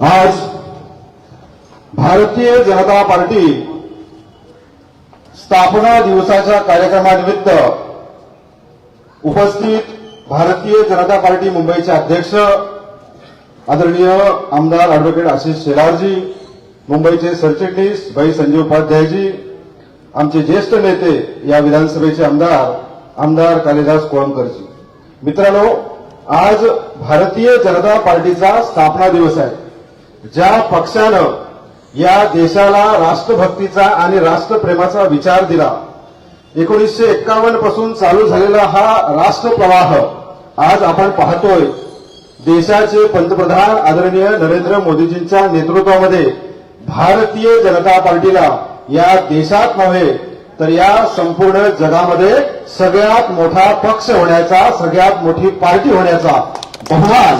आज भारतीय जनता पार्टी स्थापना दिवसाच्या कार्यक्रमानिमित्त उपस्थित भारतीय जनता पार्टी मुंबईचे अध्यक्ष आदरणीय आमदार अॅडव्होकेट आशिष शेलारजी मुंबईचे सरचिटणीस भाई संजीव उपाध्यायजी आमचे ज्येष्ठ नेते या विधानसभेचे आमदार आमदार कालिदास कोळंबकरजी. मित्रांनो आज भारतीय जनता पार्टीचा स्थापना दिवस आहे. ज्या पक्षानं या देशाला राष्ट्रभक्तीचा आणि राष्ट्रप्रेमाचा विचार दिला एकोणीसशे एक्कावन्नपासून चालू झालेला हा राष्ट्रप्रवाह आज आपण पाहतोय. देशाचे पंतप्रधान आदरणीय नरेंद्र मोदीजींच्या नेतृत्वामध्ये भारतीय जनता पार्टीला या देशात नव्हे तर या संपूर्ण जगामध्ये सगळ्यात मोठा पक्ष होण्याचा सगळ्यात मोठी पार्टी होण्याचा बहुमान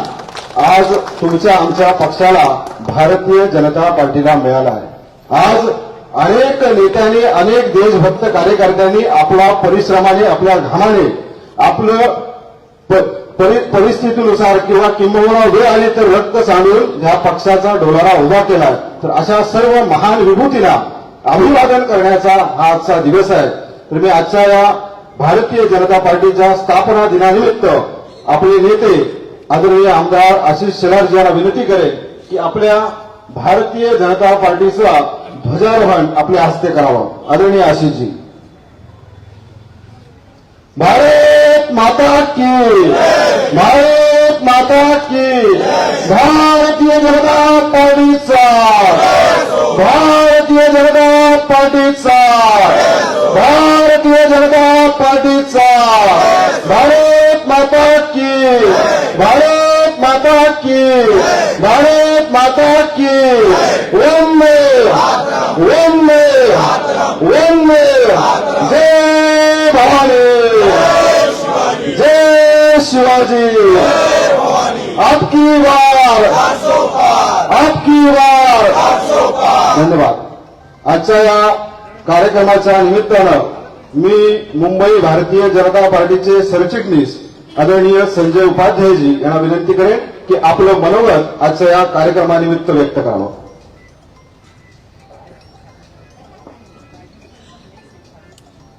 आज तुमच्या आमच्या पक्षाला भारतीय जनता पार्टीला मिळाला आहे. आज अनेक नेत्यांनी अनेक देशभक्त कार्यकर्त्यांनी आपल्या परिश्रमाने आपल्या घामाने आपलं प- परि- परिस्थितीनुसार किंवा किंबहुना वेळ आली तर रक्त सांडून ह्या पक्षाचा डोलारा उभा केला तर अशा सर्व महान विभूतीला अभिवादन करण्याचा हा आजचा दिवस आहे. तर मी आजच्या या भारतीय जनता पार्टीच्या स्थापना दिनानिमित्त आपले नेते आदरणीय आमदार आशिष शेलारजी यांना विनंती करे की आपल्या भारतीय जनता पार्टीचा ध्वजारोहण आपल्या हस्ते करावं. आदरणीय आशिषजी. भारत माता की. भारत माता की. भारतीय जनता पार्टीचा. भारतीय जनता पार्टीचा. भारतीय जनता पार्टीचा. भारत माता की. माता की। भारत माता की। ओम ओम ओम जय भवानी। जय शिवाजी। आपकी वार आपकी वार धन्यवाद। आजच्या या कार्यक्रमाच्या निमित्तानं मी मुंबई भारतीय जनता पार्टीचे सरचिटणीस आदरणीय संजय उपाध्यायजी यांना विनंती करेन की आपलं मनोगत आजच्या या कार्यक्रमानिमित्त व्यक्त करावं.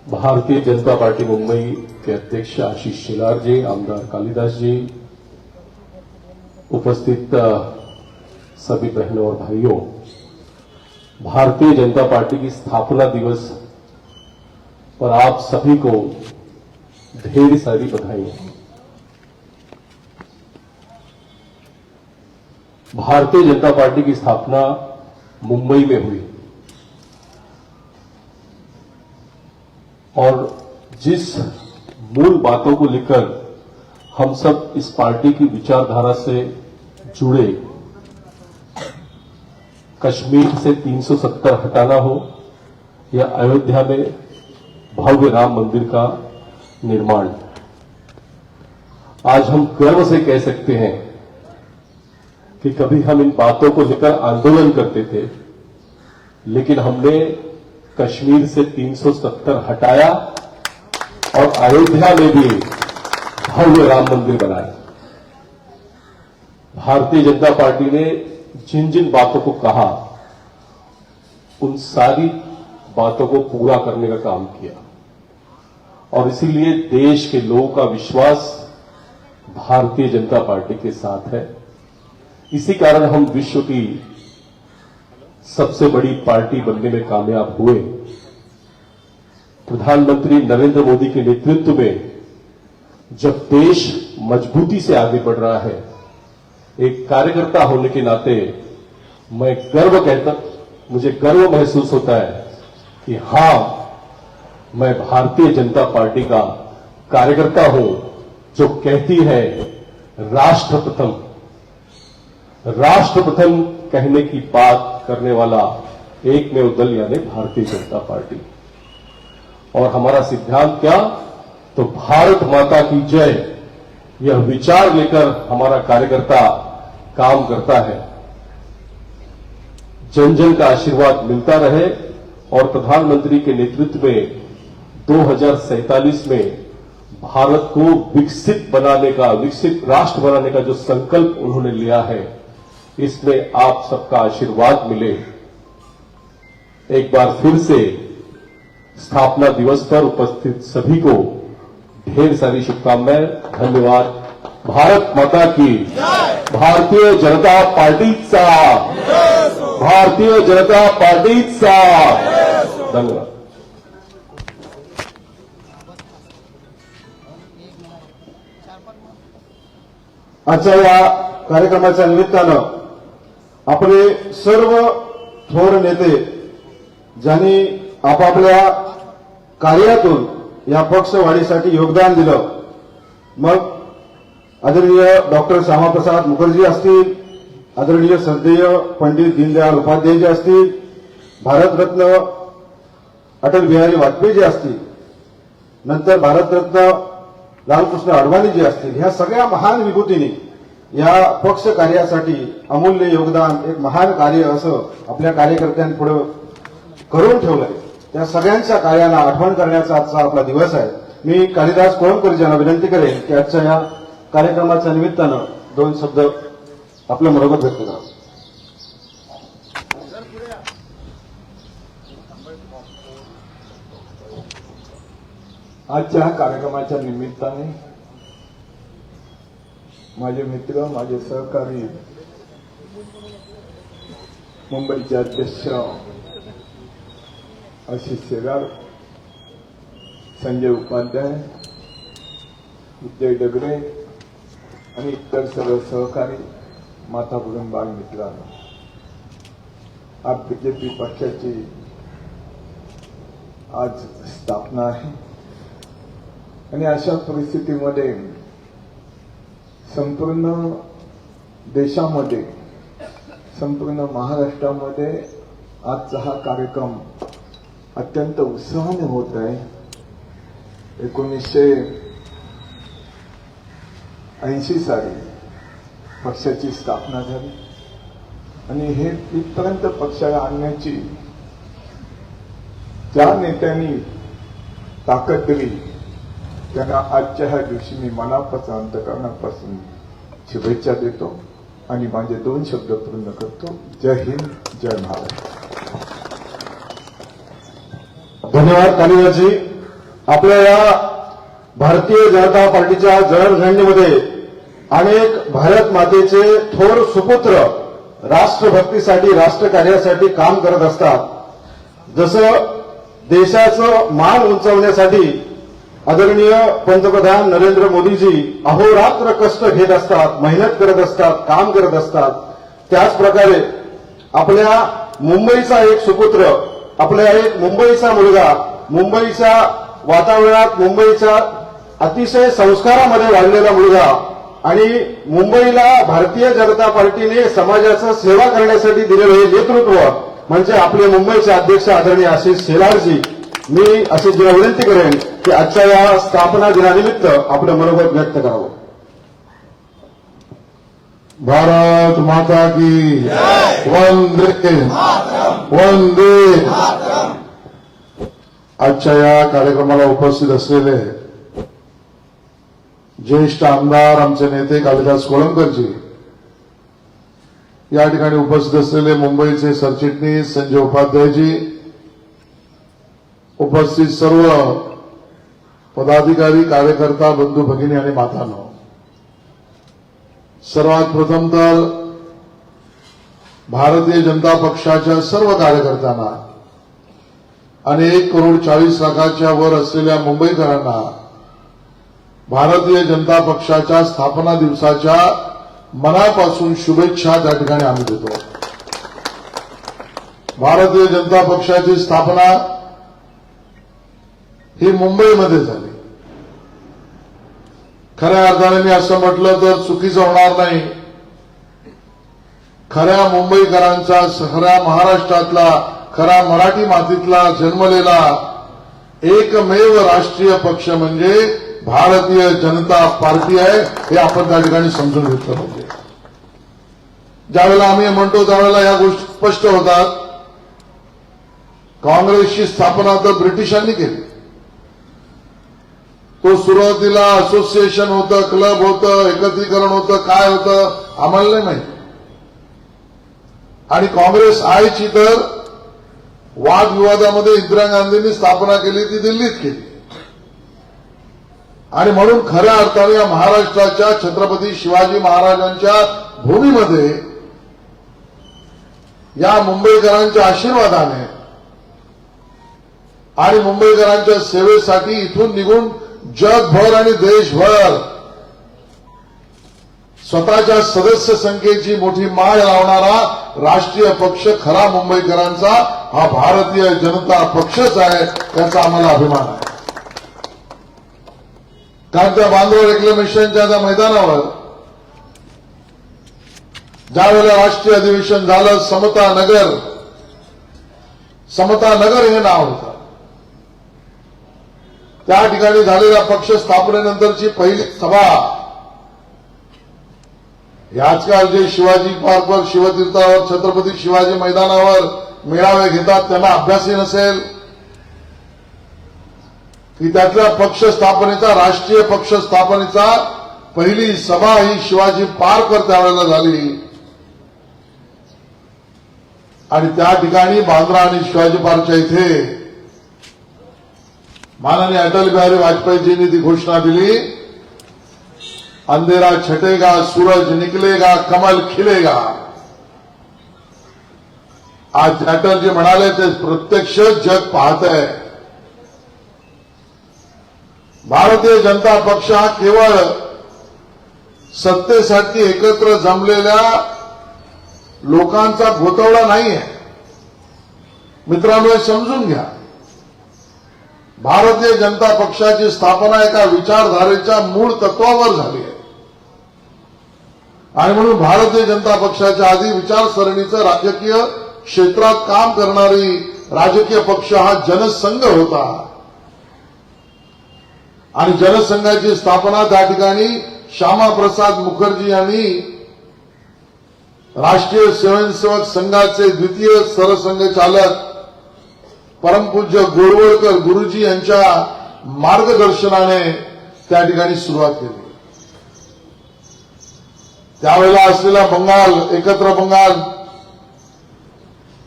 भारतीय जनता पार्टी मुंबई के अध्यक्ष आशिष शेलारजी आमदार कालिदास जी उपस्थित सभी बहनों और भाइयों भारतीय जनता पार्टी की स्थापना दिवस पर आप सभी को ढेर सारी बधाई भारतीय जनता पार्टी की स्थापना मुंबई में हुई। और जिस मूल बातों को लेकर हम सब इस पार्टी की विचारधारा से जुड़े, कश्मीर से 370 हटाना हो या अयोध्या में भव्य राम मंदिर का निर्माण। आज हम गर्व से कह सकते हैं कि कभी हम इन बातों को लेकर आंदोलन करते थे, लेकिन हमने कश्मीर से 370 हटाया और अयोध्या में भी भव्य राम मंदिर बनाया। भारतीय जनता पार्टी ने जिन जिन बातों को कहा, उन सारी बातों को पूरा करने का काम किया। और इसीलिए देश के लोगों का विश्वास भारतीय जनता पार्टी के साथ है। इसी कारण हम विश्व की सबसे बड़ी पार्टी बनने में कामयाब हुए। प्रधानमंत्री नरेंद्र मोदी के नेतृत्व में जब देश मजबूती से आगे बढ़ रहा है, एक कार्यकर्ता होने के नाते मैं गर्व कहता, मुझे गर्व महसूस होता है कि हाँ, मैं भारतीय जनता पार्टी का कार्यकर्ता हूँ जो कहती है राष्ट्र प्रथम राष्ट्र प्रथम कहने की बात करने वाला एक में दल यानी भारतीय जनता पार्टी। और हमारा सिद्धांत क्या? तो भारत माता की जय। यह विचार लेकर हमारा कार्यकर्ता काम करता है। जन जन का आशीर्वाद मिलता रहे और प्रधानमंत्री के नेतृत्व में 2047 में भारत को विकसित बनाने का, विकसित राष्ट्र बनाने का जो संकल्प उन्होंने लिया है इसमें आप सबका आशीर्वाद मिले। एक बार फिर से स्थापना दिवस पर उपस्थित सभी को ढेर सारी शुभकामनाएँ, धन्यवाद। भारत माता की भारतीय जनता पार्टी सा। भारतीय जनता पार्टीचा धन्यवाद। आजच्या या कार्यक्रमाच्या निमित्तानं आपले सर्व थोर नेते ज्यांनी आपापल्या कार्यातून या पक्षवाढीसाठी योगदान दिलं. मग आदरणीय डॉक्टर श्यामाप्रसाद मुखर्जी असतील आदरणीय श्रद्धेय पंडित दीनदयाळ उपाध्यायजी असतील भारतरत्न अटल बिहारी वाजपेयीजी असतील नंतर भारतरत्न लालकृष्ण अडवाणीजी असतील ह्या सगळ्या महान विभूतींनी या पक्ष कार्यासाठी अमूल्य योगदान एक महान कार्य असं आपल्या कार्यकर्त्यांपुढे करून ठेवलंय. त्या सगळ्यांच्या कार्याला आठवण करण्याचा आजचा आपला दिवस आहे. मी कालिदास कोळंबकर यांना विनंती करेन की आजच्या या कार्यक्रमाच्या निमित्तानं दोन शब्द आपलं मनोगत व्यक्त करा. आजच्या कार्यक्रमाच्या निमित्ताने माझे मित्र माझे सहकारी मुंबईचे अध्यक्ष आशिष शेगार संजय उपाध्याय उदय डगरे आणि इतर सर्व सहकारी माता बालमित्रांनो बाल मित्रांनो. आज बीजेपी पक्षाची आज स्थापना आहे. आणि अशा परिस्थितीमध्ये संपूर्ण देशामध्ये संपूर्ण महाराष्ट्रामध्ये आजचा हा कार्यक्रम अत्यंत उत्साहाने होत आहे. एकोणीसशे ऐंशी साली पक्षाची स्थापना झाली. आणि हे इथपर्यंत पक्षाला आणण्याची ज्या नेत्यांनी ताकद दिली त्यांना आजच्या ह्या दिवशी मी मनापासून अंतकरणापासून शुभेच्छा देतो आणि माझे दोन शब्द पूर्ण करतो. जय हिंद जय महाराष्ट्र धन्यवाद कालिदासजी. आपल्या या भारतीय जनता पार्टीच्या जडणघडणीमध्ये अनेक भारत मातेचे थोर सुपुत्र राष्ट्रभक्तीसाठी राष्ट्रकार्यासाठी काम करत असतात. जसं देशाचं मान उंचवण्यासाठी आदरणीय पंतप्रधान नरेंद्र मोदीजी अहोरात्र कष्ट घेत असतात मेहनत करत असतात काम करत असतात. त्याच प्रकारे आपल्या मुंबईचा एक सुपुत्र आपल्या एक मुंबईचा मुलगा मुंबईच्या वातावरणात मुंबईच्या अतिशय संस्कारामध्ये वाढलेला मुलगा आणि मुंबईला भारतीय जनता पार्टीने समाजाचं सेवा करण्यासाठी दिलेलं हे नेतृत्व म्हणजे आपले मुंबईचे अध्यक्ष आदरणीय आशिष शेलारजी मी अशी विनंती करेन की आजच्या या स्थापना दिनानिमित्त आपलं मनोगत व्यक्त करावं. भारत माता की वंदे. वंदे. आजच्या या कार्यक्रमाला उपस्थित असलेले ज्येष्ठ आमदार आमचे नेते कालिदास कोळंबकरजी या ठिकाणी उपस्थित असलेले मुंबईचे सरचिटणीस संजय उपाध्यायजी उपस्थित सर्व पदाधिकारी कार्यकर्ता बंधू भगिनी आणि मातांनो सर्वात प्रथम तर भारतीय जनता पक्षाच्या सर्व कार्यकर्त्यांना आणि एक करोड चाळीस लाखाच्या वर असलेल्या मुंबईकरांना भारतीय जनता पक्षाच्या स्थापना दिवसाच्या मनापासून शुभेच्छा त्या ठिकाणी आम्ही देतो. भारतीय जनता पक्षाची स्थापना ही मुंबईमध्ये झाली. खऱ्या अर्थाने मी असं म्हटलं तर चुकीचं होणार नाही. खऱ्या मुंबईकरांचा खऱ्या महाराष्ट्रातला खरा मराठी मातीतला जन्मलेला एकमेव राष्ट्रीय पक्ष म्हणजे भारतीय जनता पार्टी आहे हे आपण त्या ठिकाणी समजून घेतलं पाहिजे. ज्यावेळेला आम्ही म्हणतो त्यावेळेला या गोष्टी स्पष्ट होतात. काँग्रेसची स्थापना तर ब्रिटिशांनी केली. तो सुरुवातीला असोसिएशन होतं क्लब होतं एकत्रीकरण होतं काय होतं आम्हाला नाही आणि काँग्रेस आयची तर वादविवादामध्ये इंदिरा गांधींनी स्थापना केली ती दिल्लीत केली. आणि म्हणून खऱ्या अर्थाने या महाराष्ट्राच्या छत्रपती शिवाजी महाराजांच्या भूमीमध्ये या मुंबईकरांच्या आशीर्वादाने आणि मुंबईकरांच्या सेवेसाठी इथून निघून जगभर आणि देशभर. स्वतःच्या सदस्य संख्येची मोठी माळ लावणारा राष्ट्रीय पक्ष खरा मुंबईकरांचा हा भारतीय जनता पक्षच आहे त्याचा आम्हाला अभिमान आहे. कारण त्या बांधव रेक्लेमेशनच्या त्या मैदानावर ज्यावेळेला राष्ट्रीय अधिवेशन झालं समता नगर समता नगर हे नाव होतं. त्या ठिकाणी झालेल्या पक्ष स्थापनेनंतरची पहिली सभा. याच आजकाल जे शिवाजी पार्कवर शिवतीर्थावर छत्रपती शिवाजी मैदानावर मेळावे घेतात त्यांना अभ्यासही नसेल. की त्यातल्या पक्ष स्थापनेचा राष्ट्रीय पक्ष स्थापनेचा पहिली सभा ही शिवाजी पार्कवर त्यावेळेला झाली. आणि त्या ठिकाणी बांद्रा आणि शिवाजी पार्कच्या इथे माननीय अटल बिहारी वाजपेयीजींनी ती घोषणा दिली अंधेरा छटेगा सूरज निकलेगा कमल खिलेगा. आज अटलजी म्हणाले ते प्रत्यक्ष जग पाहत आहे भारतीय जनता पक्ष हा केवळ सत्तेसाठी एकत्र जमलेल्या लोकांचा गोतवळा नाही आहे मित्रांनो समजून घ्या. भारतीय जनता पक्षाची स्थापना एका विचारधारेच्या मूळ तत्वावर झाली आहे. आणि म्हणून भारतीय जनता पक्षाच्या आधी विचारसरणीचं राजकीय क्षेत्रात काम करणारी राजकीय पक्ष हा जनसंघ होता. आणि जनसंघाची स्थापना त्या ठिकाणी श्यामाप्रसाद मुखर्जी यांनी राष्ट्रीय स्वयंसेवक संघाचे द्वितीय सरसंघचालक परमपूज्य गोरवळकर गुरुजी यांच्या मार्गदर्शनाने त्या ठिकाणी सुरुवात केली. त्यावेळेला असलेला बंगाल एकत्र बंगाल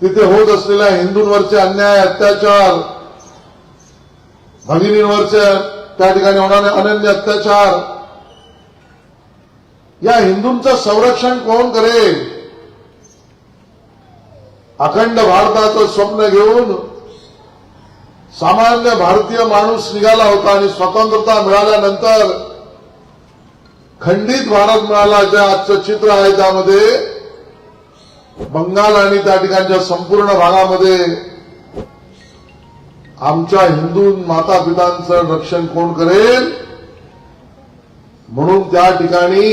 तिथे होत असलेल्या हिंदूंवरचे अन्याय अत्याचार भगिनींवरचे त्या ठिकाणी होणारे अनन्य अत्याचार या हिंदूंचं संरक्षण कोण करेल? अखंड भारताचं स्वप्न घेऊन सामान्य भारतीय माणूस निघाला होता आणि स्वतंत्रता मिळाल्यानंतर खंडित भारत मिळाला जे आजचं चित्र आहे त्यामध्ये बंगाल आणि त्या ठिकाणच्या संपूर्ण भागामध्ये आमच्या हिंदू माता पितांचं रक्षण कोण करेल? म्हणून त्या ठिकाणी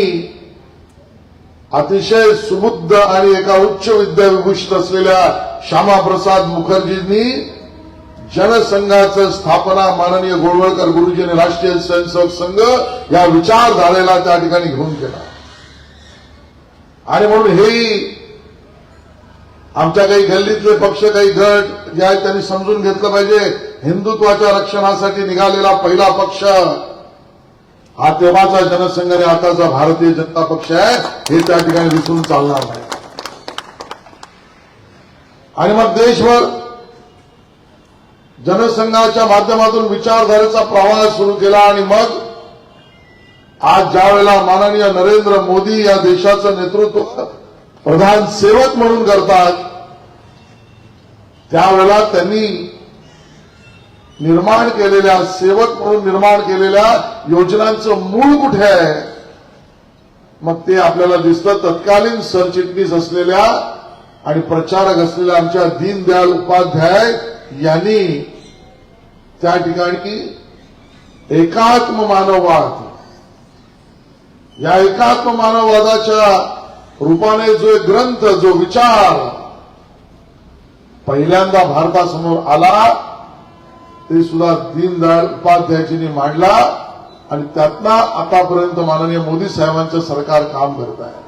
अतिशय सुबुद्ध आणि एका उच्च विद्याविभूषित असलेल्या श्यामाप्रसाद मुखर्जींनी जनसंघाचं स्थापना माननीय गोळवळकर गुरुजींनी राष्ट्रीय स्वयंसेवक संघ या विचारधारेला त्या ठिकाणी घेऊन केला आणि म्हणून हेही आमच्या काही गल्लीतले पक्ष काही गट जे आहेत त्यांनी समजून घेतलं पाहिजे. हिंदुत्वाच्या रक्षणासाठी निघालेला पहिला पक्ष हा तेव्हाचा जनसंघ आणि आताचा भारतीय जनता पक्ष आहे. हे त्या ठिकाणी विसरून चालणार नाही. आणि मग देशभर जनसंघाच्या माध्यमातून विचारधारेचा प्रवाह सुरू केला आणि मग आज ज्या वेळेला माननीय नरेंद्र मोदी या देशाचं नेतृत्व प्रधान सेवक म्हणून करतात त्यावेळेला त्यांनी निर्माण केलेल्या सेवक म्हणून निर्माण केलेल्या योजनांचं मूळ कुठे आहे? मग ते आपल्याला दिसतं. तत्कालीन सरचिटणीस असलेल्या आणि प्रचारक असलेल्या आमच्या दीनदयाळ उपाध्याय यांनी त्या ठिकाणी एकात्म मानववाद. या एकात्म मानववादाच्या रूपाने जो एक ग्रंथ जो विचार पहिल्यांदा भारतासमोर आला ते सुद्धा दीनदयाळ उपाध्यायजींनी मांडला आणि त्यातनं आतापर्यंत माननीय मोदी साहेबांचं सरकार काम करत आहे.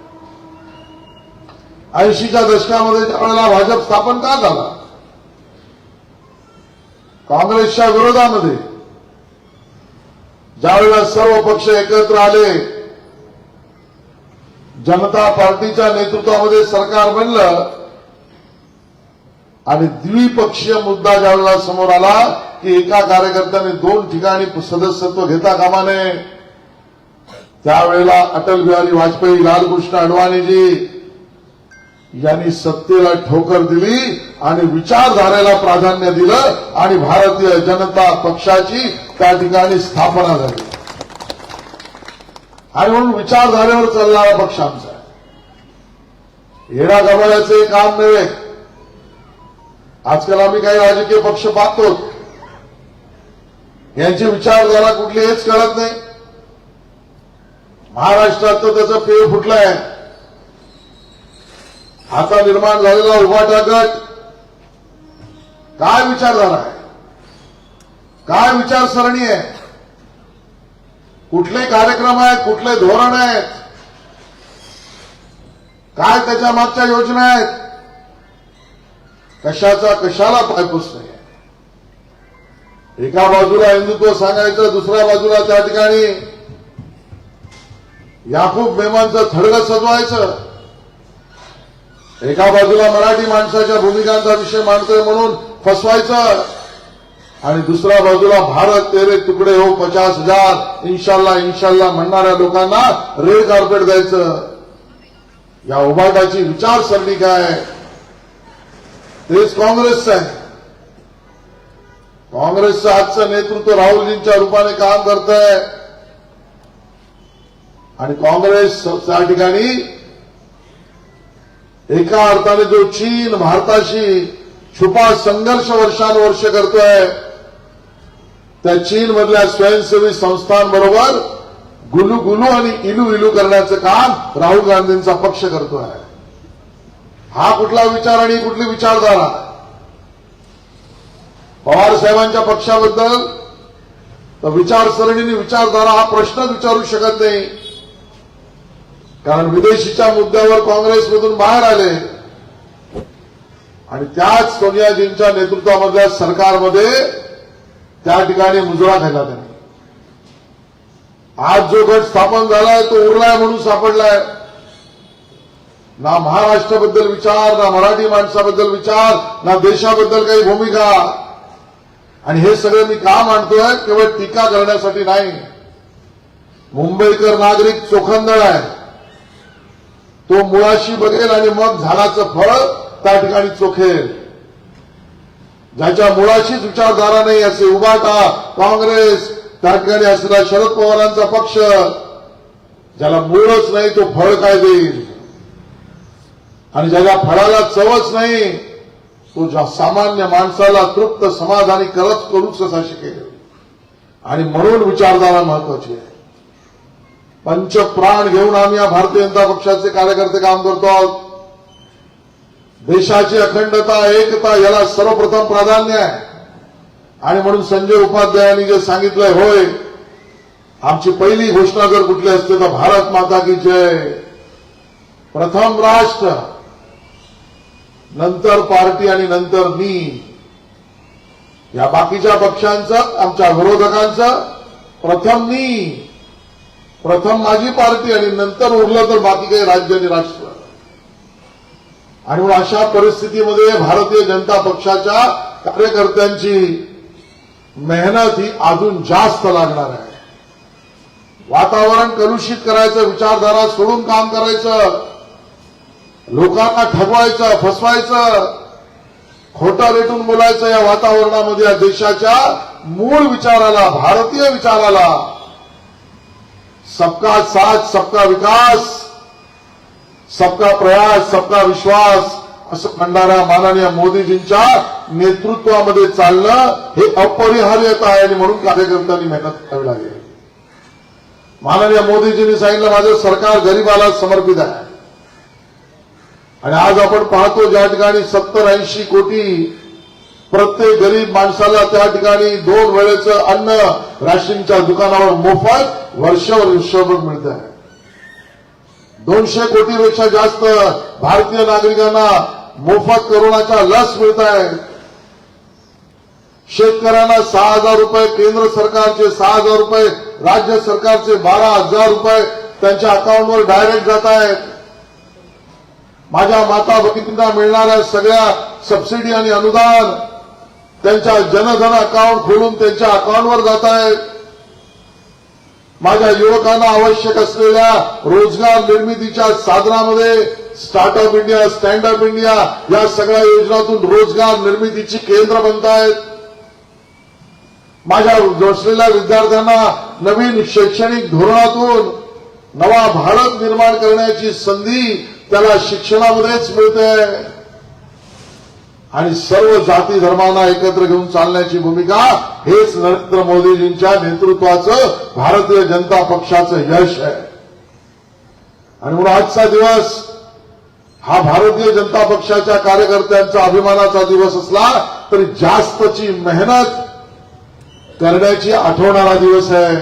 ऐंशीच्या दशकामध्ये ज्या वेळेला भाजप स्थापन का झाला? काँग्रेसच्या विरोधामध्ये ज्यावेळेला सर्व पक्ष एकत्र आले जनता पार्टीच्या नेतृत्वामध्ये सरकार बनलं आणि द्विपक्षीय मुद्दा ज्यावेळेला समोर आला की एका कार्यकर्त्याने दोन ठिकाणी सदस्यत्व घेता कामा नये त्यावेळेला अटल बिहारी वाजपेयी लालकृष्ण अडवाणीजी यांनी सत्तेला ठोकर दिली आणि विचारधारेला प्राधान्य दिलं आणि भारतीय जनता पक्षाची त्या ठिकाणी स्थापना झाली. आणि म्हणून विचारधारेवर चालणारा पक्ष आमचा येडा गमाळ्याचे काम नव्हे आजकाल आम्ही काही राजकीय पक्ष पाहतो. यांची विचारधारा कुठली हेच कळत नाही. महाराष्ट्रात तर त्याचा पेय फुटलाय. आता निर्माण झालेला उभाटा गट काय विचारधारा आहे? काय विचारसरणी आहे? कुठले कार्यक्रम आहेत? कुठले धोरण आहेत? काय त्याच्या मागच्या योजना आहेत? कशाचा कशाला पायपूस नाही एका बाजूला हिंदुत्व सांगायचं दुसऱ्या बाजूला त्या ठिकाणी याकूब मेमांचं थडगं सजवायचं. एका बाजूला मराठी माणसाच्या भूमिकांचा विषय मांडतोय म्हणून फसवायचं. आणि दुसऱ्या बाजूला भारत तेरे तुकडे हो पचास हजार. इन्शाल्ला इन्शाल्ला म्हणणाऱ्या लोकांना रेड कार्पेट द्यायचं. या उभाटाची विचारसरणी काय तेच काँग्रेसचं आहे. काँग्रेसचं आजचं नेतृत्व राहुलजींच्या रूपाने काम करत आहे आणि काँग्रेस त्या ठिकाणी एका अर्थाने जो चीन भारताशी छुपा संघर्ष वर्षानुवर्ष करतोय. त्या चीन मधल्या स्वयंसेवी संस्थांबरोबर गुलू गुलू आणि इलू इलू करण्याचं काम राहुल गांधींचा पक्ष करतोय. हा कुठला विचार आणि कुठली विचारधारा? पवार साहेबांच्या पक्षाबद्दल तर विचारसरणीने विचारधारा हा प्रश्नच विचारू शकत नाही. कारण विदेशीच्या मुद्द्यावर काँग्रेसमधून बाहेर आले. आणि त्याच सोनियाजींच्या नेतृत्वामधल्या सरकारमध्ये त्या ठिकाणी मुजरा खाल्ला त्यांनी. आज जो गट स्थापन झालाय तो उरलाय म्हणून सापडलाय. ना महाराष्ट्राबद्दल विचार ना मराठी माणसाबद्दल विचार ना देशाबद्दल काही भूमिका. आणि हे सगळं मी का मांडतोय? केवळ टीका करण्यासाठी नाही. मुंबईकर नागरिक चोखंदळ आहे. तो मुळाशी बघेल आणि मग झाडाचं फळ त्या ठिकाणी चोखेल. ज्याच्या मुळाशीच विचारधारा नाही असे उभाटा काँग्रेस त्या ठिकाणी असलेला शरद पवारांचा पक्ष ज्याला मूळच नाही तो फळ काय देईल? आणि ज्याच्या फळाला चवच नाही तो ज्या सामान्य माणसाला तृप्त समाधानी करत करूच कसा शिकेल. आणि म्हणून विचारधारा महत्वाची आहे. पंच प्राण घेऊन आम्ही या भारतीय जनता पक्षाचे कार्यकर्ते काम करतो आहोत. देशाची अखंडता एकता याला सर्वप्रथम प्राधान्य आहे. आणि म्हणून संजय उपाध्यायांनी जे सांगितलंय होय आमची पहिली घोषणा जर कुठली असते तर भारत माता की जय. प्रथम राष्ट्र नंतर पार्टी आणि नंतर मी. या बाकीच्या पक्षांचं आमच्या विरोधकांचं प्रथम मी. प्रथम माझी पार्टी आणि नंतर उरलं तर बाकी काही राज्य आणि राष्ट्र. आणि अशा परिस्थितीमध्ये भारतीय जनता पक्षाच्या कार्यकर्त्यांची मेहनत ही अजून जास्त लागणार आहे. वातावरण कलुषित करायचं विचारधारा सोडून काम करायचं लोकांना ठगवायचं फसवायचं खोटं रेटून बोलायचं या वातावरणामध्ये या देशाच्या मूळ विचाराला भारतीय विचाराला. सबका साथ सबका विकास. सबका प्रयास सबका विश्वास असं म्हणणाऱ्या माननीय मोदीजींच्या नेतृत्वामध्ये चालणं हे अपरिहार्यता आहे आणि म्हणून कार्यकर्त्यांनी मेहनत करावी लागेल. माननीय मोदीजींनी सांगितलं माझं सरकार गरिबाला समर्पित आहे. आणि आज आपण पाहतो ज्या ठिकाणी सत्तर ऐंशी कोटी प्रत्येक गरीब माणसाला त्या ठिकाणी दोन वेळेचं अन्न राशींच्या दुकानावर मोफत वर्षभर वर्षभर मिळत आहे दोनशे कोटीपेक्षा जास्त भारतीय नागरिकांना मोफत कोरोनाच्या लस मिळत आहे शेतकऱ्यांना सहा हजार रुपये केंद्र सरकारचे सहा हजार रुपये राज्य सरकारचे बारा हजार रुपये त्यांच्या अकाउंटवर डायरेक्ट जात आहेत. माझ्या माता भगिनींना मिळणाऱ्या सगळ्या सबसिडी आणि अनुदान त्यांच्या जनधन अकाउंट खोलून त्यांच्या अकाउंटवर जात आहेत. माझ्या युवकांना आवश्यक असलेल्या रोजगार निर्मितीच्या साधनामध्ये startup India stand up India या सगळ्या योजनातून रोजगार निर्मितीची केंद्र बनत आहेत माझ्या बसलेल्या विद्यार्थ्यांना नवीन शैक्षणिक धोरणातून नवा भारत निर्माण करण्याची संधी त्याला शिक्षणामध्येच मिळते. आणि सर्व जाती धर्मांना एकत्र घेऊन चालण्याची भूमिका हेच नरेंद्र मोदीजींच्या नेतृत्वाचं भारतीय जनता पक्षाचं यश आहे. आणि म्हणून आजचा दिवस हा भारतीय जनता पक्षाच्या कार्यकर्त्यांचा अभिमानाचा दिवस असला तरी जास्तची मेहनत करण्याची आठवणारा दिवस आहे.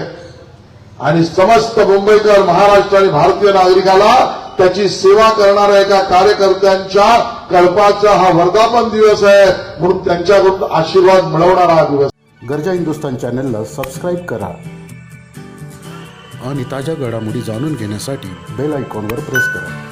आणि समस्त मुंबईकर महाराष्ट्र आणि भारतीय नागरिकाला त्याची सेवा करणाऱ्या एका कार्यकर्त्यांच्या कल्पाचा हा वर्धापन दिवस आहे. म्हणून त्यांच्याकडून आशीर्वाद मिळवणारा हा दिवस. गरजा हिंदुस्तान चॅनलला सबस्क्राईब करा. आणि ताज्या घडामोडी जाणून घेण्यासाठी बेल आयकॉनवर प्रेस करा.